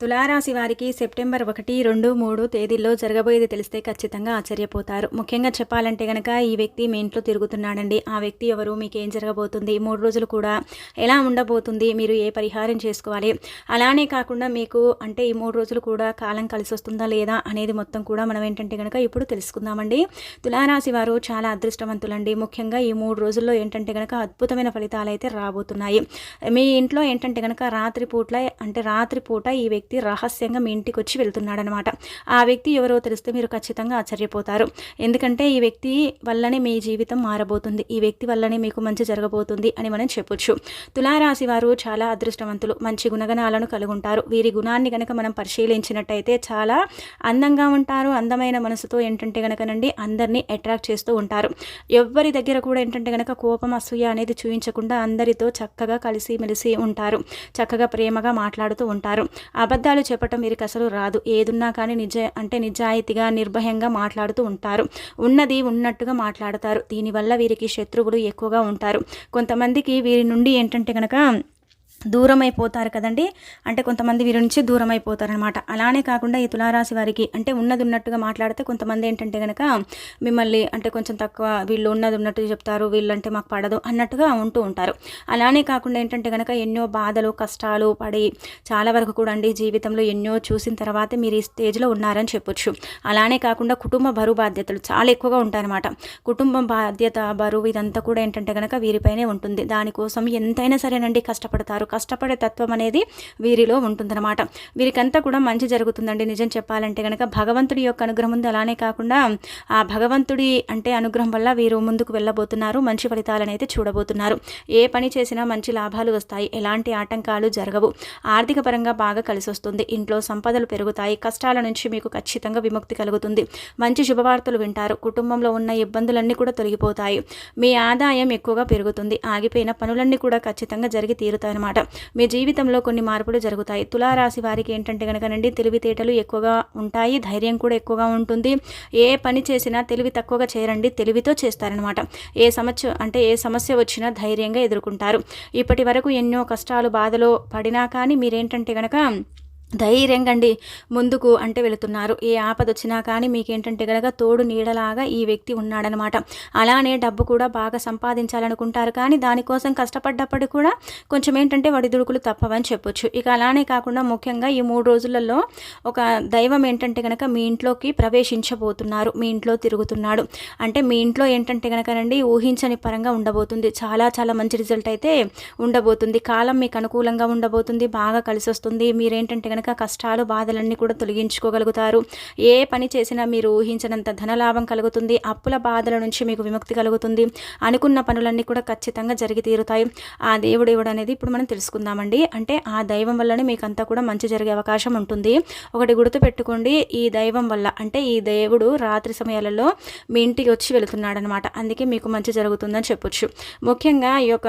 తులారాశి వారికి సెప్టెంబర్ ఒకటి రెండు మూడు తేదీల్లో జరగబోయేది తెలిస్తే ఖచ్చితంగా ఆశ్చర్యపోతారు. ముఖ్యంగా చెప్పాలంటే కనుక ఈ వ్యక్తి మీ ఇంట్లో తిరుగుతున్నాడండి. ఆ వ్యక్తి ఎవరు? మీకు ఏం జరగబోతుంది? మూడు రోజులు కూడా ఎలా ఉండబోతుంది? మీరు ఏ పరిహారం చేసుకోవాలి? అలానే కాకుండా మీకు అంటే ఈ మూడు రోజులు కూడా కాలం కలిసి వస్తుందా లేదా అనేది మొత్తం కూడా మనం ఏంటంటే కనుక ఇప్పుడు తెలుసుకుందామండి. తులారాశి వారు చాలా అదృష్టవంతులండి. ముఖ్యంగా ఈ మూడు రోజుల్లో ఏంటంటే కనుక అద్భుతమైన ఫలితాలు అయితే రాబోతున్నాయి. మీ ఇంట్లో ఏంటంటే కనుక రాత్రి పూట అంటే రాత్రి పూట ఈ వ్యక్తి వ్యక్తి రహస్యంగా మీ ఇంటికి వచ్చి వెళ్తున్నాడనమాట. ఆ వ్యక్తి ఎవరో తెలిస్తే మీరు ఖచ్చితంగా ఆశ్చర్యపోతారు. ఎందుకంటే ఈ వ్యక్తి వల్లనే మీ జీవితం మారబోతుంది. ఈ వ్యక్తి వల్లనే మీకు మంచి జరగబోతుంది అని మనం చెప్పొచ్చు. తులారాశి వారు చాలా అదృష్టవంతులు. మంచి గుణగణాలను కలుగుంటారు. వీరి గుణాన్ని కనుక మనం పరిశీలించినట్టయితే చాలా అందంగా ఉంటారు. అందమైన మనసుతో ఏంటంటే కనుకనండి అందరినీ అట్రాక్ట్ చేస్తూ ఉంటారు. ఎవరి దగ్గర కూడా ఏంటంటే కనుక కోపం అసూయ అనేది చూపించకుండా అందరితో చక్కగా కలిసి మెలిసి ఉంటారు. చక్కగా ప్రేమగా మాట్లాడుతూ ఉంటారు. అబద్ధ అబద్ధాలు చెప్పటం వీరికి అసలు రాదు. ఏదున్నా కానీ నిజ అంటే నిజాయితీగా నిర్భయంగా మాట్లాడుతూ ఉంటారు. ఉన్నది ఉన్నట్టుగా మాట్లాడతారు. దీనివల్ల వీరికి శత్రువులు ఎక్కువగా ఉంటారు. కొంతమందికి వీరి నుండి ఏంటంటే కనుక దూరం అయిపోతారు కదండి? అంటే కొంతమంది వీరి నుంచి దూరం అయిపోతారనమాట అలానే కాకుండా ఈ తులారాశి వారికి అంటే ఉన్నది ఉన్నట్టుగా మాట్లాడితే కొంతమంది ఏంటంటే కనుక మిమ్మల్ని అంటే కొంచెం తక్కువ వీళ్ళు ఉన్నది ఉన్నట్టు చెప్తారు వీళ్ళంటే మాకు పడదు అన్నట్టుగా ఉంటూ ఉంటారు. అలానే కాకుండా ఏంటంటే కనుక ఎన్నో బాధలు కష్టాలు పడి చాలా వరకు కూడా అండి జీవితంలో ఎన్నో చూసిన తర్వాత మీరు ఈ స్టేజ్లో ఉన్నారని చెప్పొచ్చు. అలానే కాకుండా కుటుంబ బరువు బాధ్యతలు చాలా ఎక్కువగా ఉంటాయన్నమాట. కుటుంబం బాధ్యత బరువు ఇదంతా కూడా ఏంటంటే కనుక వీరిపైనే ఉంటుంది. దానికోసం ఎంతైనా సరేనండి కష్టపడతారు కష్టపడే తత్వం అనేది వీరిలో ఉంటుందన్నమాట. వీరికంతా కూడా మంచి జరుగుతుందండి నిజం చెప్పాలంటే కనుక భగవంతుడి యొక్క అనుగ్రహం ఉంది అలానే కాకుండా ఆ భగవంతుడి అంటే అనుగ్రహం వల్ల వీరు ముందుకు వెళ్ళబోతున్నారు మంచి ఫలితాలను అయితే చూడబోతున్నారు. ఏ పని చేసినా మంచి లాభాలు వస్తాయి ఎలాంటి ఆటంకాలు జరగవు. ఆర్థిక పరంగా బాగా కలిసి వస్తుంది. ఇంట్లో సంపదలు పెరుగుతాయి కష్టాల నుంచి మీకు ఖచ్చితంగా విముక్తి కలుగుతుంది. మంచి శుభవార్తలు వింటారు కుటుంబంలో ఉన్న ఇబ్బందులన్నీ కూడా తొలగిపోతాయి. మీ ఆదాయం ఎక్కువగా పెరుగుతుంది ఆగిపోయిన పనులన్నీ కూడా ఖచ్చితంగా జరిగి తీరుతాయన్నమాట. మీ జీవితంలో కొన్ని మార్పులు జరుగుతాయి. తులారాశి వారికి ఏంటంటే కనుకనండి తెలివితేటలు ఎక్కువగా ఉంటాయి ధైర్యం కూడా ఎక్కువగా ఉంటుంది. ఏ పని చేసినా తెలివి తక్కువగా చేయరండి తెలివితో చేస్తారనమాట ఏ సమస్య అంటే ఏ సమస్య వచ్చినా ధైర్యంగా ఎదుర్కొంటారు. ఇప్పటి వరకు ఎన్నో కష్టాలు బాధలో పడినా కానీ మీరేంటంటే కనుక ధైర్యంగా అండి ముందుకు అంటే వెళుతున్నారు. ఏ ఆపద వచ్చినా కానీ మీకేంటంటే కనుక తోడు నీడలాగా ఈ వ్యక్తి ఉన్నాడనమాట. అలానే డబ్బు కూడా బాగా సంపాదించాలనుకుంటారు. కానీ దానికోసం కష్టపడ్డప్పటికి కూడా కొంచెం ఏంటంటే వడిదుడుకులు తప్పవని చెప్పొచ్చు. ఇక అలానే కాకుండా ముఖ్యంగా ఈ మూడు రోజులలో ఒక దైవం ఏంటంటే కనుక మీ ఇంట్లోకి ప్రవేశించబోతున్నారు. మీ ఇంట్లో తిరుగుతున్నాడు. అంటే మీ ఇంట్లో ఏంటంటే కనుకనండి ఊహించని పరంగా ఉండబోతుంది. చాలా చాలా మంచి రిజల్ట్ అయితే ఉండబోతుంది. కాలం మీకు అనుకూలంగా ఉండబోతుంది. బాగా కలిసి వస్తుంది మీరేంటంటే కనుక కష్టాలు బాధలన్నీ కూడా తొలగించుకోగలుగుతారు. ఏ పని చేసినా మీరు ఊహించినంత ధనలాభం కలుగుతుంది అప్పుల బాధల నుంచి మీకు విముక్తి కలుగుతుంది అనుకున్న పనులన్నీ కూడా ఖచ్చితంగా జరిగి తీరుతాయి. ఆ దేవుడు ఎవడు అనేది ఇప్పుడు మనం తెలుసుకుందామండి. అంటే ఆ దైవం వల్లనే మీకు అంతా కూడా మంచి జరిగే అవకాశం ఉంటుంది. ఒకటి గుర్తు పెట్టుకోండి ఈ దైవం వల్ల అంటే ఈ దేవుడు రాత్రి సమయాలలో మీ ఇంటికి వచ్చి వెళుతున్నాడనమాట. అందుకే మీకు మంచి జరుగుతుందని చెప్పొచ్చు. ముఖ్యంగా ఈ యొక్క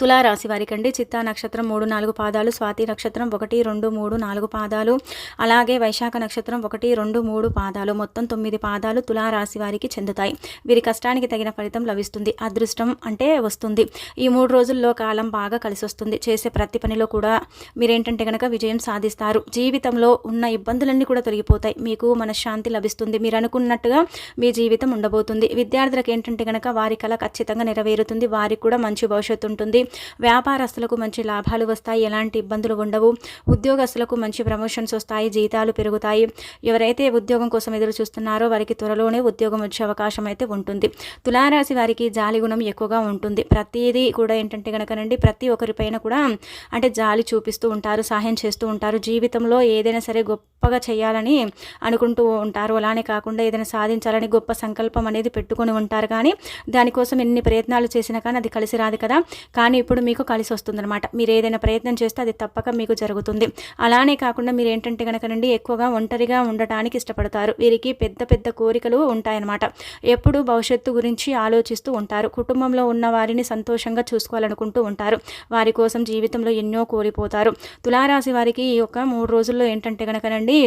తులారాశి వారికండి. చిత్తా నక్షత్రం మూడు నాలుగు పాదాలు స్వాతి నక్షత్రం ఒకటి రెండు మూడు నాలుగు పాదాలు అలాగే వైశాఖ నక్షత్రం ఒకటి రెండు మూడు పాదాలు. మొత్తం తొమ్మిది పాదాలు తులారాశి వారికి చెందుతాయి. వీరి కష్టానికి తగిన ఫలితం లభిస్తుంది. అదృష్టం అంటే వస్తుంది. ఈ మూడు రోజుల్లో కాలం బాగా కలిసి వస్తుంది చేసే ప్రతి పనిలో కూడా మీరేంటంటే కనుక విజయం సాధిస్తారు. జీవితంలో ఉన్న ఇబ్బందులన్నీ కూడా తొలగిపోతాయి. మీకు మనశ్శాంతి లభిస్తుంది. మీరు అనుకున్నట్టుగా మీ జీవితం ఉండబోతుంది. విద్యార్థులకు ఏంటంటే కనుక వారి కళ ఖచ్చితంగా నెరవేరుతుంది. వారికి కూడా మంచి భవిష్యత్తు ఉంటుంది. వ్యాపారస్తులకు మంచి లాభాలు వస్తాయి. ఎలాంటి ఇబ్బందులు ఉండవు. ఉద్యోగస్తులకు మంచి ప్రమోషన్స్ వస్తాయి. జీతాలు పెరుగుతాయి. ఎవరైతే ఉద్యోగం కోసం ఎదురు చూస్తున్నారో వారికి త్వరలోనే ఉద్యోగం వచ్చే అవకాశం అయితే ఉంటుంది. తులారాశి వారికి జాలి గుణం ఎక్కువగా ఉంటుంది. ప్రతిదీ కూడా ఏంటంటే కనుకనండి ప్రతి ఒక్కరిపైన కూడా అంటే జాలి చూపిస్తూ ఉంటారు సహాయం చేస్తూ ఉంటారు. జీవితంలో ఏదైనా సరే గొప్పగా చేయాలని అనుకుంటూ ఉంటారు. అలానే కాకుండా ఏదైనా సాధించాలని గొప్ప సంకల్పం అనేది పెట్టుకొని ఉంటారు. కానీ దానికోసం ఎన్ని ప్రయత్నాలు చేసినా కానీ అది కలిసి రాదు కదా. కానీ ఇప్పుడు మీకు కలిసి వస్తుందన్నమాట. మీరు ఏదైనా ప్రయత్నం చేస్తే అది తప్పక మీకు జరుగుతుంది. అలానే కాకుండా మీరు ఏంటంటే కనుకనండి ఎక్కువగా ఒంటరిగా ఉండటానికి ఇష్టపడతారు. వీరికి పెద్ద పెద్ద కోరికలు ఉంటాయన్నమాట. ఎప్పుడు భవిష్యత్తు గురించి ఆలోచిస్తూ ఉంటారు. కుటుంబంలో ఉన్న వారిని సంతోషంగా చూసుకోవాలనుకుంటూ ఉంటారు. వారి కోసం జీవితంలో ఎన్నో కోల్పోతారు. తులారాశి వారికి ఈ యొక్క మూడు రోజుల్లో ఏంటంటే కనుకనండి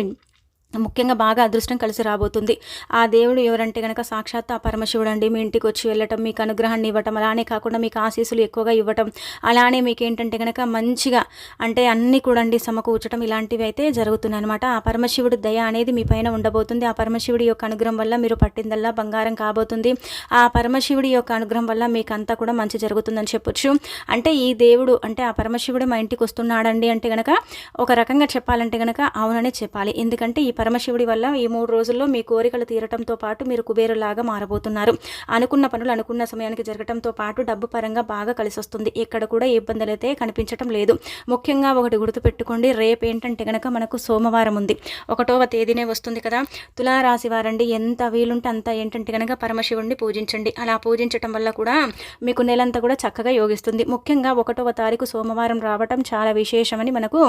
ముఖ్యంగా బాగా అదృష్టం కలిసి రాబోతుంది. ఆ దేవుడు ఎవరంటే కనుక సాక్షాత్ ఆ పరమశివుడు అండి. మీ ఇంటికి వచ్చి వెళ్ళటం మీకు అనుగ్రహాన్ని ఇవ్వటం అలానే కాకుండా మీకు ఆశీస్సులు ఎక్కువగా ఇవ్వటం అలానే మీకు ఏంటంటే కనుక మంచిగా అంటే అన్నీ కూడా అండి సమకూర్చడం ఇలాంటివి అయితే జరుగుతుంది అనమాట ఆ పరమశివుడు దయ అనేది మీ పైన ఉండబోతుంది. ఆ పరమశివుడి యొక్క అనుగ్రహం వల్ల మీరు పట్టిందల్లా బంగారం కాబోతుంది. ఆ పరమశివుడి యొక్క అనుగ్రహం వల్ల మీకు అంతా కూడా మంచి జరుగుతుందని చెప్పొచ్చు. అంటే ఈ దేవుడు అంటే ఆ పరమశివుడు మా ఇంటికి వస్తున్నాడండి అంటే గనక ఒక రకంగా చెప్పాలంటే కనుక అవుననే చెప్పాలి. ఎందుకంటే ఈ పరమశివుడి వల్ల ఈ మూడు రోజుల్లో మీ కోరికలు తీరటంతో పాటు మీరు కుబేరులాగా మారబోతున్నారు. అనుకున్న పనులు అనుకున్న సమయానికి జరగటంతో పాటు డబ్బు పరంగా బాగా కలిసి వస్తుంది ఇక్కడ కూడా ఇబ్బందులు అయితే కనిపించటం లేదు. ముఖ్యంగా ఒకటి గుర్తుపెట్టుకోండి. రేపు ఏంటంటే గనక మనకు సోమవారం ఉంది. ఒకటవ తేదీనే వస్తుంది కదా. తులారాశి వారండి ఎంత వీలుంటే అంత ఏంటంటే గనక పరమశివుడిని పూజించండి. అలా పూజించటం వల్ల కూడా మీకు నెలంతా కూడా చక్కగా యోగిస్తుంది. ముఖ్యంగా ఒకటవ తారీఖు సోమవారం రావటం చాలా విశేషమని మనకు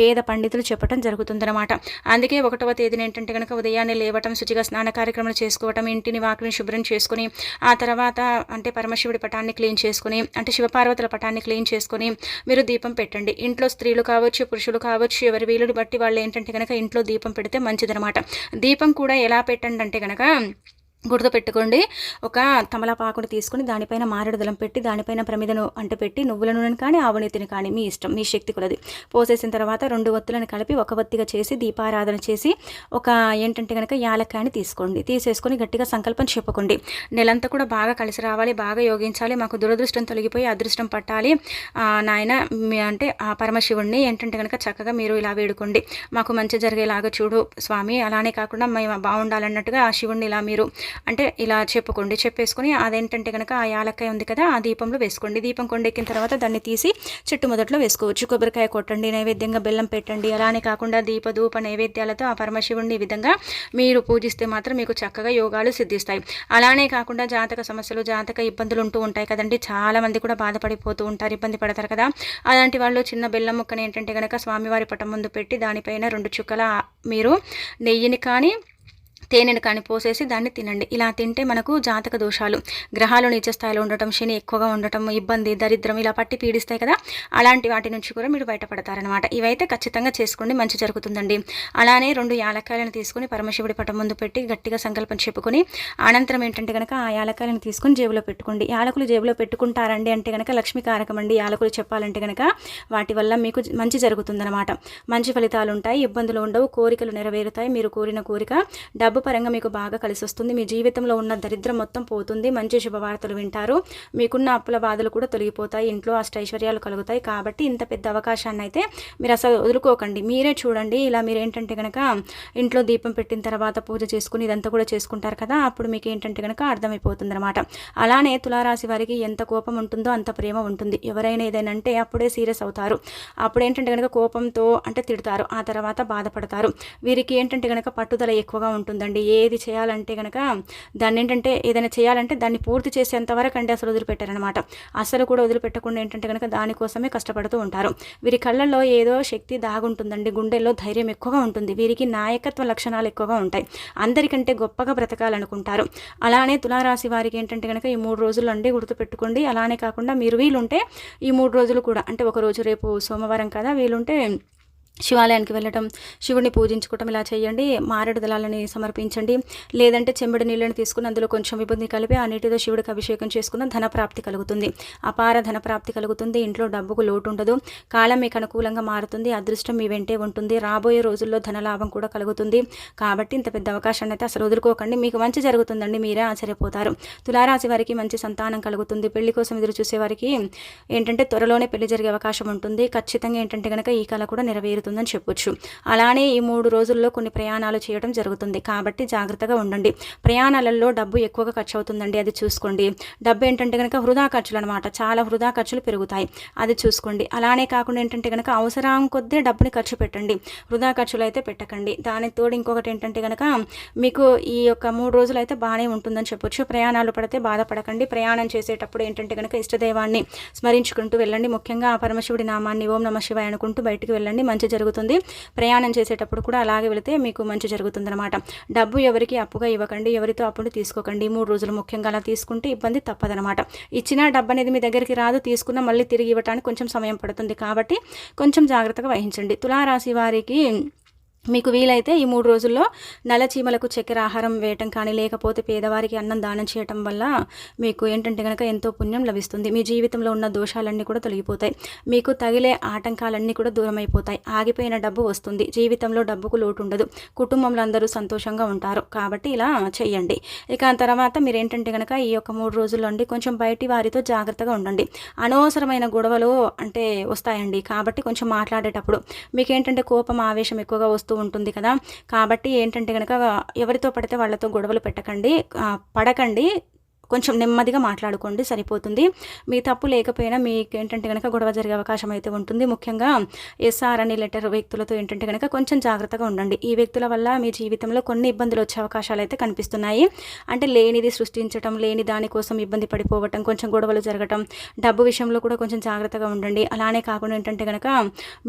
వేద పండితులు చెప్పడం జరుగుతుందన్నమాట. అందుకే ఒకటవ తేదీన ఏంటంటే కనుక ఉదయాన్నే లేవటం శుచిగా స్నాన కార్యక్రమాలు చేసుకోవటం ఇంటిని వాకిని శుభ్రం చేసుకుని ఆ తర్వాత అంటే పరమశివుడి పటాన్ని క్లీన్ చేసుకుని అంటే శివపార్వతుల పటాన్ని క్లీన్ చేసుకుని మీరు దీపం పెట్టండి. ఇంట్లో స్త్రీలు కావచ్చు పురుషులు కావచ్చు ఎవరి వీలుని బట్టి వాళ్ళు ఏంటంటే కనుక ఇంట్లో దీపం పెడితే మంచిదనమాట దీపం కూడా ఎలా పెట్టండి అంటే కనుక గుర్తుపెట్టుకోండి. ఒక తమలపాకుని తీసుకుని దానిపైన మారేడుదలం పెట్టి దానిపైన ప్రమిదను అంటే పెట్టి నువ్వుల నూనెను కానీ ఆవనీతిని కానీ మీ ఇష్టం మీ శక్తి కొలది. పోసేసిన తర్వాత రెండు ఒత్తులను కలిపి ఒక ఒత్తిగా చేసి దీపారాధన చేసి ఒక ఏంటంటే కనుక యాలక్కాయని తీసుకోండి. తీసేసుకొని గట్టిగా సంకల్పం చెప్పుకోండి. నెలంతా కూడా బాగా కలిసి రావాలి బాగా యోగించాలి మాకు దురదృష్టం తొలగిపోయి అదృష్టం పట్టాలి. నాయన అంటే ఆ పరమశివుణ్ణి ఏంటంటే కనుక చక్కగా మీరు ఇలా వేడుకోండి. మాకు మంచి జరిగేలాగా చూడు స్వామి. అలానే కాకుండా మేము బాగుండాలన్నట్టుగా ఆ శివుణ్ణి ఇలా మీరు అంటే ఇలా చెప్పుకోండి చెప్పేసుకొని అదేంటంటే కనుక ఆ యాలక్కాయ ఉంది కదా ఆ దీపంలో వేసుకోండి. దీపం కొండెక్కిన తర్వాత దాన్ని తీసి చెట్టు మొదట్లో వేసుకోవచ్చు. కొబ్బరికాయ కొట్టండి నైవేద్యంగా బెల్లం పెట్టండి. అలానే కాకుండా దీప ధూప నైవేద్యాలతో ఆ పరమశివుడిని విధంగా మీరు పూజిస్తే మాత్రం మీకు చక్కగా యోగాలు సిద్ధిస్తాయి. అలానే కాకుండా జాతక సమస్యలు జాతక ఇబ్బందులు ఉంటూ ఉంటాయి కదండి. చాలా మంది కూడా బాధపడిపోతూ ఉంటారు ఇబ్బంది పడతారు కదా. అలాంటి వాళ్ళు చిన్న బెల్లం ముక్కని ఏంటంటే కనుక స్వామివారి పటం ముందు పెట్టి దానిపైన రెండు చుక్కల మీరు నెయ్యిని కానీ తేనెను కానీ పోసేసి దాన్ని తినండి. ఇలా తింటే మనకు జాతక దోషాలు. గ్రహాలు నీచ స్థాయిలో ఉండటం శని ఎక్కువగా ఉండటం ఇబ్బంది దరిద్రం ఇలా పట్టి పీడిస్తాయి కదా. అలాంటి వాటి నుంచి కూడా మీరు బయటపడతారనమాట ఇవైతే ఖచ్చితంగా చేసుకోండి. మంచి జరుగుతుందండి. అలానే రెండు యాలక్కాయలను తీసుకుని పరమశివుడి పటం ముందు పెట్టి గట్టిగా సంకల్పం చెప్పుకొని అనంతరం ఏంటంటే కనుక ఆ యాలక్కాయలను తీసుకుని జేబులో పెట్టుకోండి. యాలకులు జేబులో పెట్టుకుంటారండి అంటే కనుక లక్ష్మీ కారకం అండి యాలకులు చెప్పాలంటే కనుక వాటి వల్ల మీకు మంచి జరుగుతుందనమాట మంచి ఫలితాలు ఉంటాయి. ఇబ్బందులు ఉండవు. కోరికలు నెరవేరుతాయి. మీరు కోరిన కోరిక డబ్బు పరంగా మీకు బాగా కలిసి వస్తుంది మీ జీవితంలో ఉన్న దరిద్రం మొత్తం పోతుంది. మంచి శుభవార్తలు వింటారు. మీకున్న అప్పుల బాధలు కూడా తొలగిపోతాయి. ఇంట్లో అష్టైశ్వర్యాలు కలుగుతాయి. కాబట్టి ఇంత పెద్ద అవకాశాన్ని అయితే మీరు అసలు వదులుకోకండి. మీరే చూడండి. ఇలా మీరు ఏంటంటే కనుక ఇంట్లో దీపం పెట్టిన తర్వాత పూజ చేసుకుని ఇదంతా కూడా చేసుకుంటారు కదా అప్పుడు మీకు ఏంటంటే కనుక అర్థమైపోతుంది అనమాట అలానే తులారాశి వారికి ఎంత కోపం ఉంటుందో అంత ప్రేమ ఉంటుంది. ఎవరైనా ఏదైనా అంటే అప్పుడే సీరియస్ అవుతారు. అప్పుడు ఏంటంటే కనుక కోపంతో అంటే తిడతారు. ఆ తర్వాత బాధపడతారు. వీరికి ఏంటంటే కనుక పట్టుదల ఎక్కువగా ఉంటుందండి. అండి ఏది చేయాలంటే కనుక దాన్ని ఏంటంటే ఏదైనా చేయాలంటే దాన్ని పూర్తి చేసేంత వరకు అండి అసలు వదిలిపెట్టారనమాట అసలు కూడా వదిలిపెట్టకుండా ఏంటంటే కనుక దానికోసమే కష్టపడుతూ ఉంటారు. వీరి కళ్ళల్లో ఏదో శక్తి దాగుంటుందండి గుండెల్లో ధైర్యం ఎక్కువగా ఉంటుంది వీరికి నాయకత్వ లక్షణాలు ఎక్కువగా ఉంటాయి. అందరికంటే గొప్పగా బ్రతకాలనుకుంటారు. అలానే తులారాశి వారికి ఏంటంటే కనుక ఈ మూడు రోజులు అండి గుర్తుపెట్టుకోండి. అలానే కాకుండా మీరు వీలుంటే ఈ మూడు రోజులు కూడా అంటే ఒక రోజు రేపు సోమవారం కదా వీలుంటే శివాలయానికి వెళ్ళటం శివుడిని పూజించుకోవటం ఇలా చేయండి. మారేడు దళాలని సమర్పించండి. లేదంటే చెంబడి నీళ్ళని తీసుకుని అందులో కొంచెం విభూతిని కలిపి ఆ నీటితో శివుడికి అభిషేకం చేసుకున్న ధనప్రాప్తి కలుగుతుంది. అపార ధనప్రాప్తి కలుగుతుంది. ఇంట్లో డబ్బుకు లోటు ఉండదు. కాలం మీకు అనుకూలంగా మారుతుంది. అదృష్టం మీ వెంటే ఉంటుంది. రాబోయే రోజుల్లో ధనలాభం కూడా కలుగుతుంది. కాబట్టి ఇంత పెద్ద అవకాశాన్ని అయితే అసలు వదులుకోకండి. మీకు మంచి జరుగుతుందండి. మీరే ఆశ్చర్యపోతారు. తులారాశి వారికి మంచి సంతానం కలుగుతుంది. పెళ్ళి కోసం ఎదురు చూసే వారికి ఏంటంటే త్వరలోనే పెళ్ళి జరిగే అవకాశం ఉంటుంది. ఖచ్చితంగా ఏంటంటే కనుక ఈ కళ కూడా నెరవేరు జరుగుతుందని చెప్పొచ్చు. అలానే ఈ మూడు రోజుల్లో కొన్ని ప్రయాణాలు చేయడం జరుగుతుంది. కాబట్టి జాగ్రత్తగా ఉండండి. ప్రయాణాలలో డబ్బు ఎక్కువగా ఖర్చు అవుతుందండి అది చూసుకోండి. డబ్బు ఏంటంటే కనుక వృధా ఖర్చులు అనమాట చాలా వృధా ఖర్చులు పెరుగుతాయి. అది చూసుకోండి. అలానే కాకుండా ఏంటంటే కనుక అవసరం కొద్దీ డబ్బుని ఖర్చు పెట్టండి. వృధా ఖర్చులు అయితే పెట్టకండి. దానికి తోడు ఇంకొకటి ఏంటంటే కనుక మీకు ఈ యొక్క మూడు రోజులు అయితే బాగానే ఉంటుందని చెప్పొచ్చు. ప్రయాణాలు పడితే బాధపడకండి. ప్రయాణం చేసేటప్పుడు ఏంటంటే కనుక ఇష్టదైవాన్ని స్మరించుకుంటూ వెళ్ళండి. ముఖ్యంగా ఆ పరమశివుడి నామాన్ని ఓం నమ శివాయ అనుకుంటూ బయటికి వెళ్ళండి. మంచి జరుగుతుంది. ప్రయాణం చేసేటప్పుడు కూడా అలాగే వెళితే మీకు మంచి జరుగుతుందన్నమాట. డబ్బు ఎవరికి అప్పుగా ఇవ్వకండి ఎవరితో అప్పుడు తీసుకోకండి. మూడు రోజులు ముఖ్యంగా అలా తీసుకుంటే ఇబ్బంది తప్పదనమాట ఇచ్చిన డబ్బు అనేది మీ దగ్గరికి రాదు తీసుకున్న మళ్ళీ తిరిగి ఇవ్వడానికి కొంచెం సమయం పడుతుంది కాబట్టి కొంచెం జాగ్రత్తగా వహించండి. తులారాశి వారికి మీకు వీలైతే ఈ మూడు రోజుల్లో నల్ల చీమలకు చక్కెర ఆహారం వేయటం కానీ లేకపోతే పేదవారికి అన్నం దానం చేయటం వల్ల మీకు ఏంటంటే కనుక ఎంతో పుణ్యం లభిస్తుంది. మీ జీవితంలో ఉన్న దోషాలన్నీ కూడా తొలగిపోతాయి. మీకు తగిలే ఆటంకాలన్నీ కూడా దూరం అయిపోతాయి ఆగిపోయిన డబ్బు వస్తుంది. జీవితంలో డబ్బుకు లోటు ఉండదు కుటుంబంలో అందరూ సంతోషంగా ఉంటారు. కాబట్టి ఇలా చేయండి ఇక తర్వాత మీరు ఏంటంటే కనుక ఈ యొక్క మూడు రోజుల్లో అండి కొంచెం బయటి వారితో జాగ్రత్తగా ఉండండి. అనవసరమైన గొడవలు అంటే వస్తాయండి. కాబట్టి కొంచెం మాట్లాడేటప్పుడు మీకు ఏంటంటే కోపం ఆవేశం ఎక్కువగా వస్తుంది వస్తూ ఉంటుంది కదా. కాబట్టి ఏంటంటే కనుక ఎవరితో పడితే వాళ్ళతో గొడవలు పెట్టకండి పడకండి కొంచెం నెమ్మదిగా మాట్లాడుకోండి సరిపోతుంది. మీ తప్పు లేకపోయినా మీకు ఏంటంటే కనుక గొడవ జరిగే అవకాశం అయితే ఉంటుంది. ముఖ్యంగా ఎస్ఆర్ అని లెటర్ వ్యక్తులతో ఏంటంటే కనుక కొంచెం జాగ్రత్తగా ఉండండి. ఈ వ్యక్తుల వల్ల మీ జీవితంలో కొన్ని ఇబ్బందులు వచ్చే అవకాశాలు అయితే కనిపిస్తున్నాయి. అంటే లేనిది సృష్టించడం లేని దానికోసం ఇబ్బంది పడిపోవటం కొంచెం గొడవలు జరగటం డబ్బు విషయంలో కూడా కొంచెం జాగ్రత్తగా ఉండండి. అలానే కాకుండా ఏంటంటే కనుక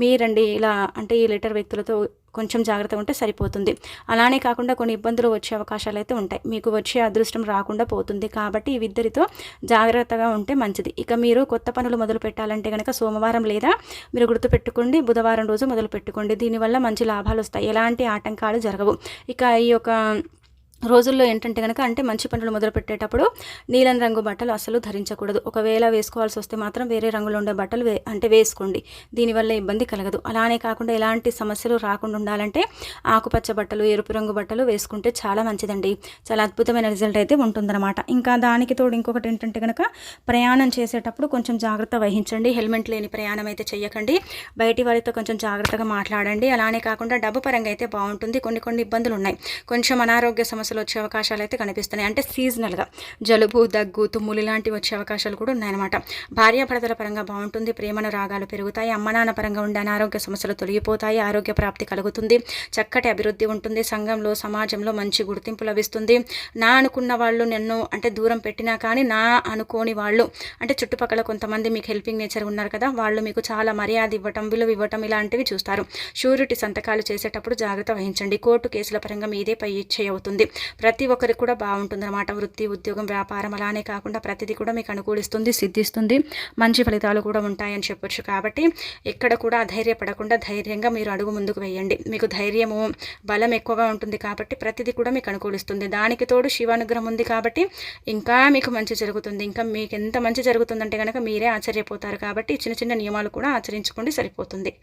మీరండి ఇలా అంటే ఈ లెటర్ వ్యక్తులతో కొంచెం జాగ్రత్తగా ఉంటే సరిపోతుంది. అలానే కాకుండా కొన్ని ఇబ్బందులు వచ్చే అవకాశాలు అయితే ఉంటాయి. మీకు వచ్చే అదృష్టం రాకుండా పోతుంది కాబట్టి ఇద్దరితో జాగ్రత్తగా ఉంటే మంచిది. ఇక మీరు కొత్త పనులు మొదలు పెట్టాలంటే కనుక సోమవారం లేదా మీరు గుర్తుపెట్టుకోండి బుధవారం రోజు మొదలు పెట్టుకోండి. దీనివల్ల మంచి లాభాలు వస్తాయి. ఎలాంటి ఆటంకాలు జరగవు. ఇక ఈ యొక్క రోజుల్లో ఏంటంటే కనుక అంటే మంచి పనులు మొదలుపెట్టేటప్పుడు నీలం రంగు బట్టలు అసలు ధరించకూడదు. ఒకవేళ వేసుకోవాల్సి వస్తే మాత్రం వేరే రంగులో ఉండే బట్టలు వే అంటే వేసుకోండి. దీనివల్ల ఇబ్బంది కలగదు. అలానే కాకుండా ఎలాంటి సమస్యలు రాకుండా ఉండాలంటే ఆకుపచ్చ బట్టలు ఎరుపు రంగు బట్టలు వేసుకుంటే చాలా మంచిదండి. చాలా అద్భుతమైన రిజల్ట్ అయితే ఉంటుందన్నమాట. ఇంకా దానికి తోడు ఇంకొకటి ఏంటంటే కనుక ప్రయాణం చేసేటప్పుడు కొంచెం జాగ్రత్త వహించండి. హెల్మెట్ లేని ప్రయాణం అయితే చేయకండి బయటి వారితో కొంచెం జాగ్రత్తగా మాట్లాడండి. అలానే కాకుండా డబ్బు పరంగా అయితే బాగుంటుంది. కొన్ని కొన్ని ఇబ్బందులు ఉన్నాయి. కొంచెం అనారోగ్య సమస్యలు సమస్యలు వచ్చే అవకాశాలు అయితే కనిపిస్తున్నాయి. అంటే సీజనల్గా జలుబు దగ్గు తుమ్ములు ఇలాంటివి వచ్చే అవకాశాలు కూడా ఉన్నాయన్నమాట. భార్యాభర్తల పరంగా బాగుంటుంది ప్రేమను రాగాలు పెరుగుతాయి అమ్మ నాన్న పరంగా ఉండే అనారోగ్య సమస్యలు తొలగిపోతాయి ఆరోగ్య ప్రాప్తి కలుగుతుంది చక్కటి అభివృద్ధి ఉంటుంది సంఘంలో సమాజంలో మంచి గుర్తింపు లభిస్తుంది. నా అనుకున్న వాళ్ళు నన్ను అంటే దూరం పెట్టినా కానీ నా అనుకోని వాళ్ళు అంటే చుట్టుపక్కల కొంతమంది మీకు హెల్పింగ్ నేచర్ ఉన్నారు కదా వాళ్ళు మీకు చాలా మర్యాద ఇవ్వటం విలువ ఇవ్వటం ఇలాంటివి చూస్తారు. షూరిటీ సంతకాలు చేసేటప్పుడు జాగ్రత్త వహించండి. కోర్టు కేసుల పరంగా మీదే పై ఇచ్చే అవుతుంది. ప్రతి ఒక్కరికి కూడా బాగుంటుంది అనమాట వృత్తి ఉద్యోగం వ్యాపారం అలానే కాకుండా ప్రతిదీ కూడా మీకు అనుకూలిస్తుంది సిద్ధిస్తుంది మంచి ఫలితాలు కూడా ఉంటాయని చెప్పొచ్చు. కాబట్టి ఎక్కడ కూడా అధైర్యపడకుండా ధైర్యంగా మీరు అడుగు ముందుకు వేయండి. మీకు ధైర్యము బలం ఎక్కువగా ఉంటుంది కాబట్టి ప్రతిదీ కూడా మీకు అనుకూలిస్తుంది. దానికి తోడు శివానుగ్రహం ఉంది కాబట్టి ఇంకా మీకు మంచి జరుగుతుంది. ఇంకా మీకు ఎంత మంచి జరుగుతుందంటే కనుక మీరే ఆశ్చర్యపోతారు కాబట్టి చిన్న చిన్న నియమాలు కూడా ఆచరించుకోండి సరిపోతుంది.